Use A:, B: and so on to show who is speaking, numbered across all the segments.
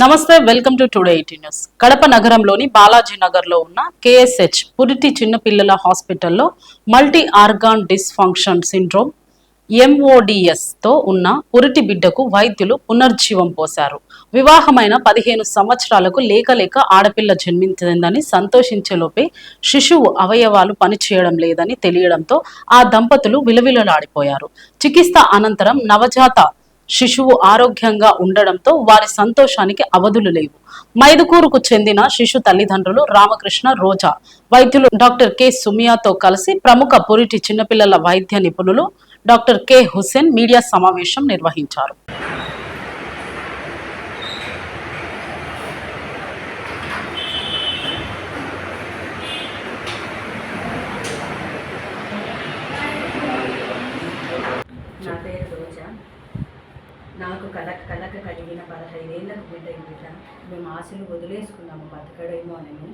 A: నమస్తే welcome to today eighty news. Kadapa నగరంలోని బాలాజీ నగర్లో ఉన్న కేఎస్హెచ్ పురిటి చిన్నపిల్లల హాస్పిటల్లో మల్టీ ఆర్గాన్ డిస్ఫంక్షన్ సిండ్రోమ్ ఎంఓడిఎస్తో ఉన్న పురిటి బిడ్డకు వైద్యులు పునర్జీవం పోశారు. వివాహమైన పదిహేను సంవత్సరాలకు లేక లేక ఆడపిల్ల జన్మించిందని సంతోషించేలోపే శిశువు అవయవాలు పనిచేయడం లేదని తెలియడంతో ఆ దంపతులు విలవిలలాడిపోయారు. చికిత్స అనంతరం నవజాత శిశువు ఆరోగ్యంగా ఉండడంతో వారి సంతోషానికి అవధులు లేవు. మైదుకూరుకు చెందిన శిశు తల్లిదండ్రులు రామకృష్ణ రోజా వైద్యులు డాక్టర్ కె. సుమియాతో కలిసి ప్రముఖ పురిటి చిన్నపిల్లల వైద్య నిపుణులు డాక్టర్ కె. హుసేన్ మీడియా సమావేశం నిర్వహించారు.
B: నా పేరు నాకు కల కలక కలిగిన పదహైదేళ్ళకు బిడ్డ ఈ బిడ్డ మేము ఆశలు వదిలేసుకున్నాము బతకడేమో అని.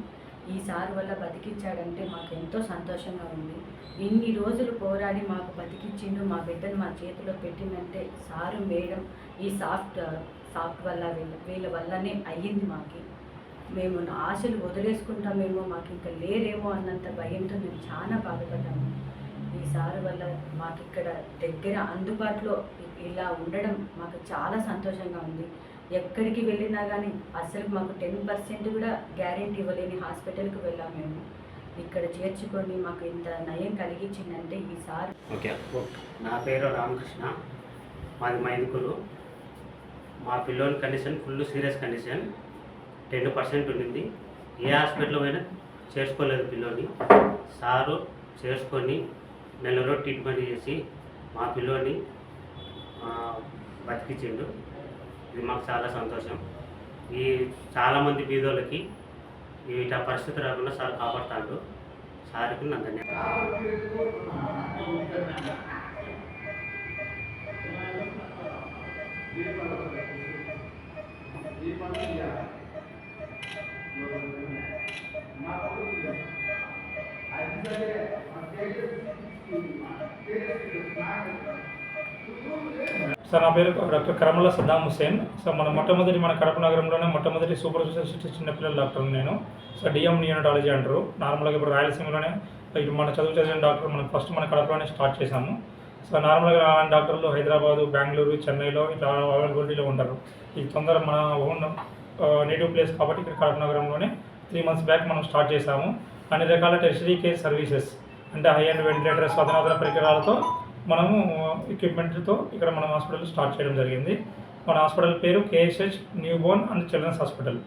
B: ఈ సార్ వల్ల బతికించాడంటే మాకు ఎంతో సంతోషంగా ఉంది. ఇన్ని రోజులు పోరాడి మాకు బతికిచ్చిండు మా బిడ్డను మా చేతిలో పెట్టిందంటే సారు మేడం ఈ సాఫ్ట్ సాఫ్ట్ వల్ల వీళ్ళ వీళ్ళ వల్లనే అయ్యింది మాకు. మేము ఆశలు వదిలేసుకుంటామేమో మాకు ఇంకా లేరేమో అన్నంత భయంతో మేము చాలా బాధపడ్డాము ఈ సార్ వల్ల మాకు ఇక్కడ దగ్గర అందుబాటులో ఇలా ఉండడం మాకు చాలా సంతోషంగా ఉంది. ఎక్కడికి వెళ్ళినా కానీ అసలు మాకు టెన్ పర్సెంట్ కూడా గ్యారెంటీ ఇవ్వలేని హాస్పిటల్కి వెళ్ళాం మేము. ఇక్కడ చేర్చుకొని మాకు ఇంత నయం కలిగించిందంటే ఈ సార్.
C: ఓకే. నా పేరు రామకృష్ణ. మాది మైదుకులు మా పిల్లోని condition full serious condition. Ten percent ఉండింది. ఏ హాస్పిటల్లో పోయినా చేసుకోలేదు పిల్లోని. సారు చేసుకొని నెల రోజు ట్రీట్మెంట్ చేసి మా పిల్లోని బతికించిండు. ఇది మాకు చాలా సంతోషం. ఈ చాలామంది బీదోళ్ళకి ఇట పరిస్థితి రాకుండా సార్ కాపాడుతాడు. సార్కి నా ధన్యవాదాలు.
D: సార్ నా పేరు డాక్టర్ కరమల సద్దాం హుసేన్ సో మన మొట్టమొదటి మన కడప నగరంలోనే మొట్టమొదటి సూపర్ స్పెషాలిటీ చిన్నపిల్లల డాక్టర్ నేను. సో డిఎం నియోనటాలజీ అంటారు. నార్మల్గా ఇప్పుడు రాయలసీమలోనే ఇప్పుడు మన చదువు చదివిన డాక్టర్ మనం ఫస్ట్ మన కడపలోనే స్టార్ట్ చేశాము. సో నార్మల్గా అలాంటి డాక్టర్లు హైదరాబాదు బెంగళూరు చెన్నైలో ఇట్లా అవైలబిలిటీలో ఉంటారు ఇది తొందర మన ఓన్ నేటివ్ ప్లేస్ కాబట్టి ఇక్కడ కడప నగరంలోనే త్రీ మంత్స్ బ్యాక్ మనం స్టార్ట్ చేశాము. అన్ని రకాల టెరిషరీ కేర్ సర్వీసెస్. అంటే హై అండ్ వెంటిలేటర్స్ అధునాతన పరికరాలతో మనము uh, ఎక్విప్మెంట్తో ఇక్కడ మన హాస్పిటల్ స్టార్ట్ చేయడం జరిగింది. మన హాస్పిటల్ పేరు K S H newborn and children's hospital